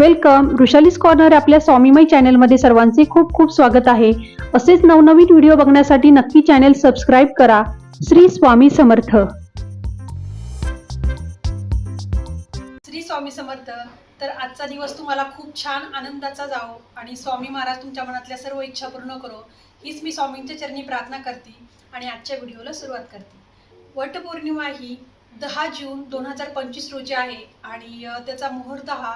Welcome. ऋषालीस corner आपल्या स्वामीमय चॅनलमध्ये सर्वांचे खूप खूप स्वागत आहे. असेच नवनवीन व्हिडिओ बघण्यासाठी नक्की चॅनल सबस्क्राईब करा. श्री स्वामी समर्थ. श्री स्वामी समर्थ तर आजचा दिवस तुम्हाला खूप छान आनंदाचा जावो आणि स्वामी महाराज तुमच्या मनातल्या सर्व इच्छा पूर्ण करो. हीच मी स्वामींच्या चरणी प्रार्थना करते आणि आजच्या व्हिडिओला सुरुवात करते. वटपौर्णिमा ही दहा जून दोन हजार पंचवीस रोजी आहे आणि त्याचा मुहूर्त हा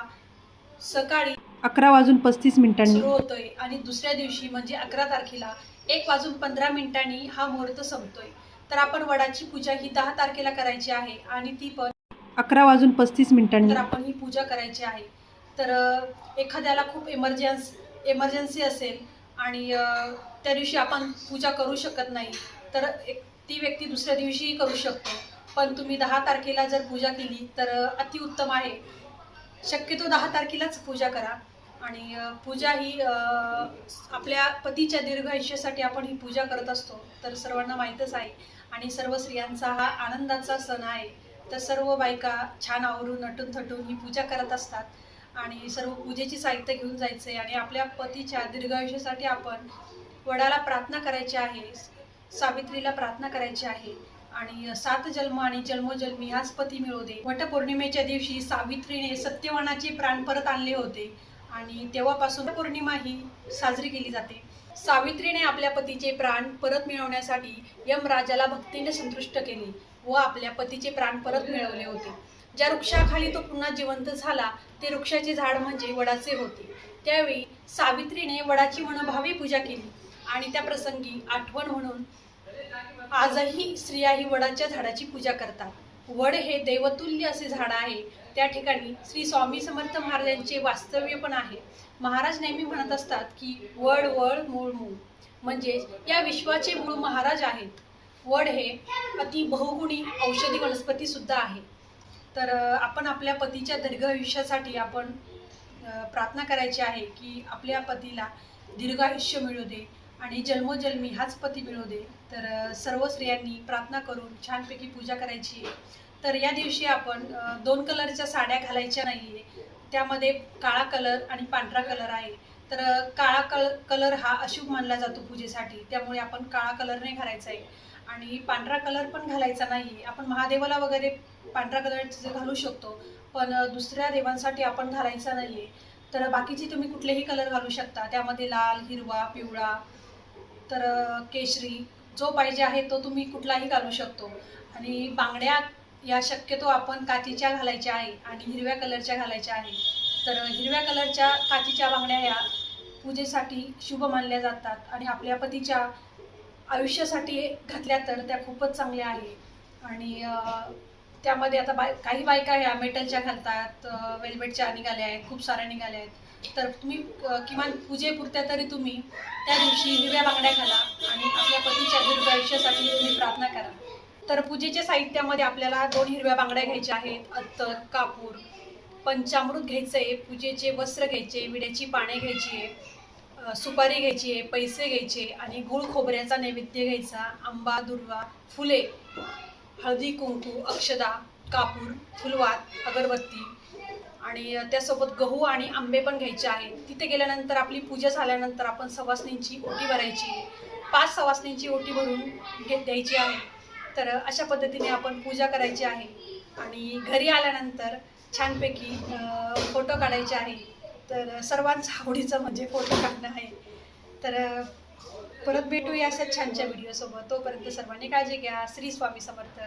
सकाळी अकरा वाजून पस्तीस मिनिटांनी. सुरू होतोय आणि दुसऱ्या दिवशी म्हणजे अकरा तारखेला एक वाजून पंधरा मिनिटांनी हा मुहूर्त संपतोय. तर आपण वडाची पूजा ही दहा तारखेला करायची आहे आणि ती पण अकरा वाजून पस्तीस मिनिटांनी. तर आपण ही पूजा करायची आहे. तर अ, एखाद्याला खूप एमर्जन्स एमर्जन्सी असेल आणि अ, त्या दिवशी आपण पूजा करू शकत नाही तर एक ती व्यक्ती दुसऱ्या दिवशीही करू शकतो. पण तुम्ही दहा तारखेला जर पूजा केली तर अ, अतिउत्तम आहे. शक्यतो दहा तारखेलाच पूजा करा. आणि पूजा ही आपल्या पतीच्या दीर्घ आयुष्यासाठी आपण ही पूजा करत असतो. तर सर्वांना माहीतच आहे. आणि सर्व स्त्रियांचा हा आनंदाचा सण आहे. तर सर्व बायका छान आवरून नटून थटून ही पूजा करत असतात. आणि सर्व पूजेची साहित्य घेऊन जायचे. आणि आपल्या पतीच्या दीर्घ आयुष्यासाठी आपण वडाला प्रार्थना करायची आहे. सावित्रीला प्रार्थना करायची आहे. आणि सात जन्म आणि जन्मोजन्मी हाच पती मिळू दे वटपौर्णिमेच्या दिवशी सावित्रीने सत्यवानाचे प्राण परत आणले होते आणि तेव्हापासून पौर्णिमा ही साजरी केली जाते. सावित्रीने आपल्या पतीचे प्राण परत मिळवण्यासाठी यमराजाला भक्तीने संतुष्ट केले व आपल्या पतीचे प्राण परत मिळवले होते. ज्या वृक्षाखाली तो पुन्हा जिवंत झाला ते वृक्षाचे झाड म्हणजे वडाचे होते. त्यावेळी सावित्रीने वडाची मनोभावी पूजा केली आणि त्या प्रसंगी आठवण म्हणून आजही स्त्रिया ही वडाच्या झाडाची पूजा करतात. वड हे देवतुल्य असे झाड आहे. त्या ठिकाणी श्री स्वामी समर्थ महाराजांचे वास्तव्य पण आहे. महाराज नेहमी म्हणत असतात की वड वड मूळ मूळ. म्हणजेच या विश्वाचे मूळ महाराज आहेत. वड हे अति बहुगुणी औषधी वनस्पती सुद्धा आहे. तर आपण आपल्या पतीच्या दीर्घ आयुष्यासाठी आपण प्रार्थना करायची आहे की आपल्या पतीला दीर्घ आयुष्य मिळू दे. आणि जन्मोजन्मी हाच पती मिळू दे तर सर्व स्त्रियांनी प्रार्थना करून छानपैकी पूजा करायची आहे. तर या दिवशी आपण दोन कलरच्या साड्या घालायच्या नाही आहे त्यामध्ये काळा कलर आणि पांढरा कलर आहे. तर काळा कल कलर हा अशुभ मानला जातो पूजेसाठी. त्यामुळे आपण काळा कलर नाही घालायचा आहे. आणि पांढरा कलर पण घालायचा नाही आहे आपण महादेवाला वगैरे पांढरा कलर घालू शकतो. पण दुसऱ्या देवांसाठी आपण घालायचा नाही आहे तर बाकीचे तुम्ही कुठलेही कलर घालू शकता. त्यामध्ये लाल हिरवा पिवळा तर केशरी जो पाहिजे आहे तो तुम्ही कुठलाही घालू शकतो. आणि बांगड्या या शक्यतो आपण काचीच्या घालायच्या आहे आणि हिरव्या कलरच्या घालायच्या आहे. तर हिरव्या कलरच्या काचीच्या बांगड्या ह्या पूजेसाठी शुभ मानल्या जातात आणि आपल्या पतीच्या आयुष्यासाठी घातल्या तर त्या खूपच चांगल्या आहे. आणि त्यामध्ये आता बाय काही बायका ह्या मेटलच्या घालतात अ, वेल्वेटच्या निघाल्या आहेत खूप साऱ्या निघाल्या आहेत. तर तुम्ही किमान पूजेपुरत्या तरी तुम्ही त्या दिवशी हिरव्या बांगड्या घाला आणि आपल्या पतीच्या दीर्घ आयुष्यासाठी तुम्ही प्रार्थना करा. तर पूजेच्या साहित्यामध्ये आपल्याला दोन हिरव्या बांगड्या घ्यायच्या आहेत अत्तर कापूर. पंचामृत घ्यायचं आहे पूजेचे वस्त्र घ्यायचे विड्याची पाने घ्यायची आहे सुपारी घ्यायची आहे पैसे घ्यायचे आणि गुळ खोबऱ्याचा नैवेद्य घ्यायचा आंबा दुर्वा फुले हळदी कुंकू अक्षदा कापूर फुलवात अगरबत्ती आणि त्यासोबत गहू आणि आंबे पण घ्यायचे आहेत. तिथे गेल्यानंतर आपली पूजा झाल्यानंतर आपण सवासणींची ओटी भरायची. पाच सवासणींची ओटी भरून घे द्यायची आहे. तर अशा पद्धतीने आपण पूजा करायची आहे. आणि घरी आल्यानंतर छानपैकी फोटो काढायचे आहे. तर सर्वांचं आवडीचं म्हणजे फोटो काढणं आहे. तर परत भेटूया अशाच छानच्या व्हिडिओसोबत तोपर्यंत सर्वांनी काळजी घ्या. श्री स्वामी समर्थ.